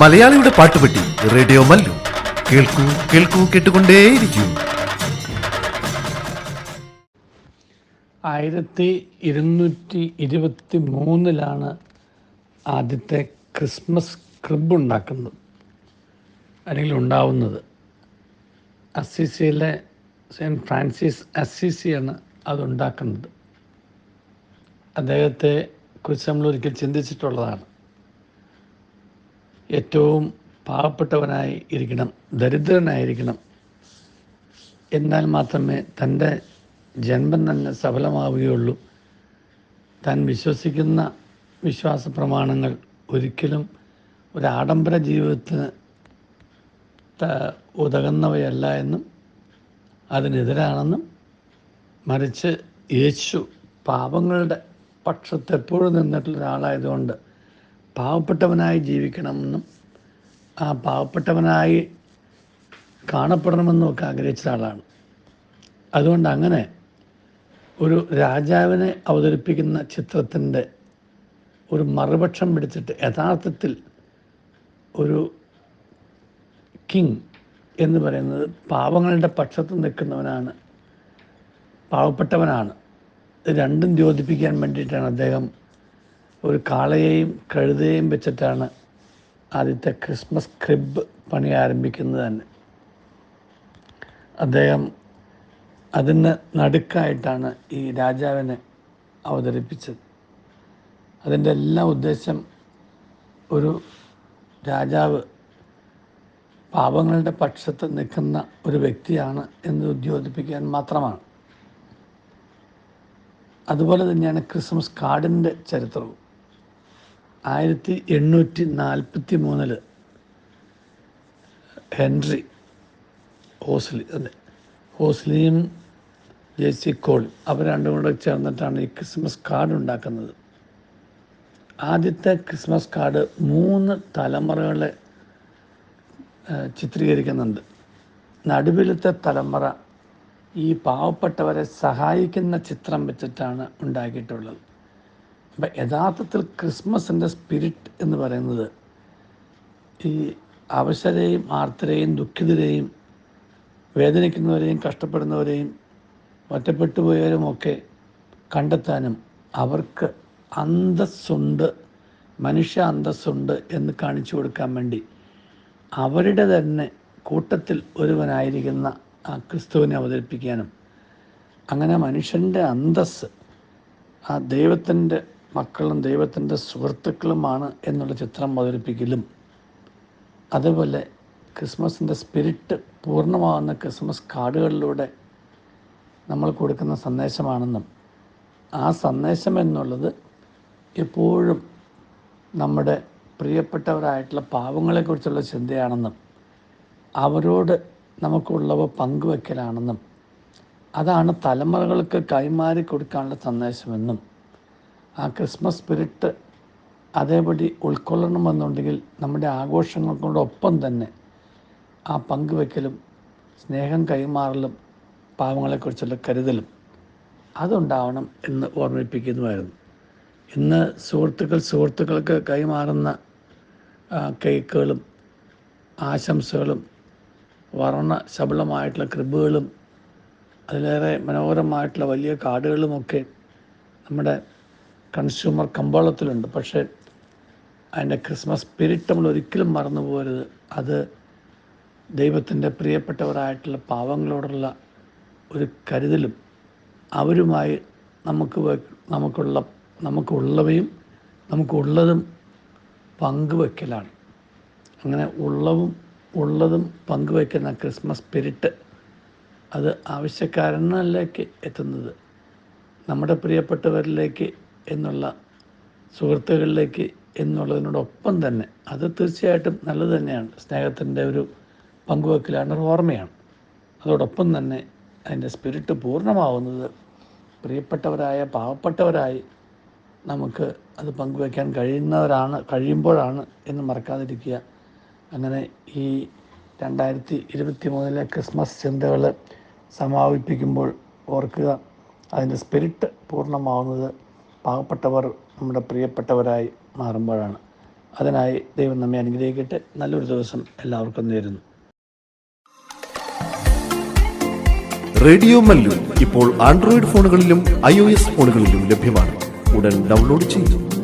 മലയാളിയുടെ പാട്ടുപെട്ടി റേഡിയോ മല്ലു. കേൾക്കൂ കേൾക്കൂ കേട്ടുകൊണ്ടേയിരിക്കൂ. ആയിരത്തി ഇരുന്നൂറ്റി ഇരുപത്തി മൂന്നിലാണ് ആദ്യത്തെ ക്രിസ്മസ് ക്രിബ് ഉണ്ടാക്കുന്നത് അല്ലെങ്കിൽ ഉണ്ടാവുന്നത്. അസിസിയിലെ സെയിന്റ് ഫ്രാൻസിസ് അസിസിയാണ് അതുണ്ടാക്കുന്നത് അദ്ദേഹത്തെ കുറിച്ച് നമ്മൾ ഒരിക്കൽ ചിന്തിച്ചിട്ടുള്ളതാണ്. ഏറ്റവും പാവപ്പെട്ടവനായി ഇരിക്കണം ദരിദ്രനായിരിക്കണം എന്നാൽ മാത്രമേ തന്റെ ജന്മം തന്നെ സഫലമാവുകയുള്ളൂ. താൻ വിശ്വസിക്കുന്ന വിശ്വാസ പ്രമാണങ്ങൾ ഒരിക്കലും ഒരു ആഡംബര ജീവിതത്തിന് ഉതകുന്നവയല്ല എന്നും അതിനെതിരാണെന്നും മറിച്ച് യേശു പാപങ്ങളുടെ പക്ഷത്ത് എപ്പോഴും നിന്നിട്ടുള്ള ഒരാളായതുകൊണ്ട് പാവപ്പെട്ടവനായി ജീവിക്കണമെന്നും ആ പാവപ്പെട്ടവനായി കാണപ്പെടണമെന്നും ഒക്കെ ആഗ്രഹിച്ച ആളാണ്. അതുകൊണ്ട് അങ്ങനെ ഒരു രാജാവിനെ അവതരിപ്പിക്കുന്ന ചിത്രത്തിന്റെ ഒരു മറുപക്ഷം പിടിച്ചിട്ട് യഥാർത്ഥത്തിൽ ഒരു കിങ് എന്ന് പറയുന്നത് പാവങ്ങളുടെ പക്ഷത്ത് നിൽക്കുന്നവനാണ് പാവപ്പെട്ടവനാണ്. രണ്ടും ദ്യോതിപ്പിക്കാൻ വേണ്ടിയിട്ടാണ് അദ്ദേഹം ഒരു കാളയെയും കഴുതയെയും വെച്ചിട്ടാണ് ആദ്യത്തെ ക്രിസ്മസ് ക്രിബ് പണി ആരംഭിക്കുന്നത് തന്നെ. അദ്ദേഹം അതിന് നടുക്കായിട്ടാണ് ഈ രാജാവിനെ അവതരിപ്പിച്ചത്. അതിന്റെ എല്ലാ ഉദ്ദേശം ഒരു രാജാവ് പാപങ്ങളുടെ പക്ഷത്ത് നിൽക്കുന്ന ഒരു വ്യക്തിയാണ് എന്ന് ഉദ്യോതിപ്പിക്കാൻ മാത്രമാണ്. അതുപോലെ തന്നെയാണ് ക്രിസ്മസ് കാർഡിന്റെ ചരിത്രവും. ആയിരത്തി എണ്ണൂറ്റി നാൽപ്പത്തി മൂന്നിൽ ഹെൻറി ഹോസ്ലി അതെ ഹോസ്ലിയും ജെ സി കോൾ അവർ രണ്ടും കൂടെ ചേർന്നിട്ടാണ് ഈ ക്രിസ്മസ് കാർഡ് ഉണ്ടാക്കുന്നത്. ആദ്യത്തെ ക്രിസ്മസ് കാർഡ് മൂന്ന് തലമുറകളെ ചിത്രീകരിക്കുന്നുണ്ട്. നടുവിലത്തെ തലമുറ ഈ പാവപ്പെട്ടവരെ സഹായിക്കുന്ന ചിത്രം വെച്ചിട്ടാണ് ഉണ്ടാക്കിയിട്ടുള്ളത്. അപ്പം യഥാർത്ഥത്തിൽ ക്രിസ്മസിന്റെ സ്പിരിറ്റ് എന്ന് പറയുന്നത് ഈ അവശരെയും ആർത്തരെയും ദുഃഖിതരെയും വേദനിക്കുന്നവരെയും കഷ്ടപ്പെടുന്നവരെയും ഒറ്റപ്പെട്ടു പോയവരുമൊക്കെ കണ്ടെത്താനും അവർക്ക് അന്തസ്സുണ്ട് മനുഷ്യ അന്തസ്സുണ്ട് എന്ന് കാണിച്ചു കൊടുക്കാൻ വേണ്ടി അവരുടെ തന്നെ കൂട്ടത്തിൽ ഒരുവനായിരിക്കുന്ന ആ ക്രിസ്തുവിനെ അവതരിപ്പിക്കാനും. അങ്ങനെ മനുഷ്യന്റെ അന്തസ് ആ ദൈവത്തിന്റെ മക്കളും ദൈവത്തിന്റെ സുഹൃത്തുക്കളുമാണ് എന്നുള്ള ചിത്രം അവതരിപ്പിക്കലും. അതുപോലെ ക്രിസ്മസിന്റെ സ്പിരിറ്റ് പൂർണമാകുന്ന ക്രിസ്മസ് കാർഡുകളിലൂടെ നമ്മൾ കൊടുക്കുന്ന സന്ദേശമാണെന്നും ആ സന്ദേശം എന്നുള്ളത് എപ്പോഴും നമ്മുടെ പ്രിയപ്പെട്ടവരായിട്ടുള്ള പാവങ്ങളെക്കുറിച്ചുള്ള ചിന്തയാണെന്നും അവരോട് നമുക്കുള്ളവ പങ്കുവെക്കലാണെന്നും അതാണ് തലമുറകൾക്ക് കൈമാറി കൊടുക്കാനുള്ള സന്ദേശമെന്നും ആ ക്രിസ്മസ് സ്പിരിറ്റ് അതേപടി ഉൾക്കൊള്ളണമെന്നുണ്ടെങ്കിൽ നമ്മുടെ ആഘോഷങ്ങൾക്കൊടൊപ്പം തന്നെ ആ പങ്കുവെക്കലും സ്നേഹം കൈമാറലും പാവങ്ങളെക്കുറിച്ചുള്ള കരുതലും അതുണ്ടാവണം എന്ന് ഓർമ്മിപ്പിക്കുന്നതായിരുന്നു ഇന്ന് സുഹൃത്തുക്കൾ സുഹൃത്തുക്കൾക്ക് കൈമാറുന്ന കേക്കുകളും ആശംസകളും വർണ ശബളമായിട്ടുള്ള ക്രിബുകളും അതിലേറെ മനോഹരമായിട്ടുള്ള വലിയ കാർഡുകളുമൊക്കെ നമ്മുടെ കൺസ്യൂമർ കമ്പോളത്തിലുണ്ട്. പക്ഷേ അതിന്റെ ക്രിസ്മസ് സ്പിരിറ്റ് നമ്മൾ ഒരിക്കലും മറന്നു പോകരുത്. അത് ദൈവത്തിന്റെ പ്രിയപ്പെട്ടവരായിട്ടുള്ള പാവങ്ങളോടുള്ള ഒരു കരുതലും അവരുമായി നമുക്ക് നമുക്കുള്ള നമുക്കുള്ളവയും നമുക്കുള്ളതും പങ്കുവെക്കലാണ്. അങ്ങനെ ഉള്ളവും ഉള്ളതും പങ്കുവെക്കുന്ന ക്രിസ്മസ് സ്പിരിറ്റ് അത് ആവശ്യക്കാരനിലേക്ക് എത്തുന്നത്. നമ്മുടെ പ്രിയപ്പെട്ടവരിലേക്ക് എന്നുള്ള സുഹൃത്തുക്കളിലേക്ക് എന്നുള്ളതിനോടൊപ്പം തന്നെ അത് തീർച്ചയായിട്ടും നല്ലത് തന്നെയാണ്. സ്നേഹത്തിന്റെ ഒരു പങ്കുവെക്കലാണ് ഒരു ഓർമ്മയാണ്. അതോടൊപ്പം തന്നെ അതിന്റെ സ്പിരിറ്റ് പൂർണമാവുന്നത് പ്രിയപ്പെട്ടവരായ പാവപ്പെട്ടവരായി നമുക്ക് അത് പങ്കുവയ്ക്കാൻ കഴിയുന്നവരാണ് കഴിയുമ്പോഴാണ് എന്ന് മറക്കാതിരിക്കുക. അങ്ങനെ ഈ രണ്ടായിരത്തി ഇരുപത്തി മൂന്നിലെ ക്രിസ്മസ് ചിന്തകൾ സമാപിപ്പിക്കുമ്പോൾ ഓർക്കുക അതിന്റെ സ്പിരിറ്റ് പൂർണമാവുന്നത് പാവപ്പെട്ടവർ നമ്മുടെ പ്രിയപ്പെട്ടവരായി മാറുമ്പോഴാണ്. അതിനായി ദൈവം നമ്മെ അനുഗ്രഹിക്കട്ടെ. നല്ലൊരു ദിവസം എല്ലാവർക്കും നേരുന്നു. റേഡിയോ മല്ലു ഇപ്പോൾ ആൻഡ്രോയിഡ് ഫോണുകളിലും ഐ ഫോണുകളിലും ലഭ്യമാണ്. ഉടൻ ഡൗൺലോഡ് ചെയ്യൂ.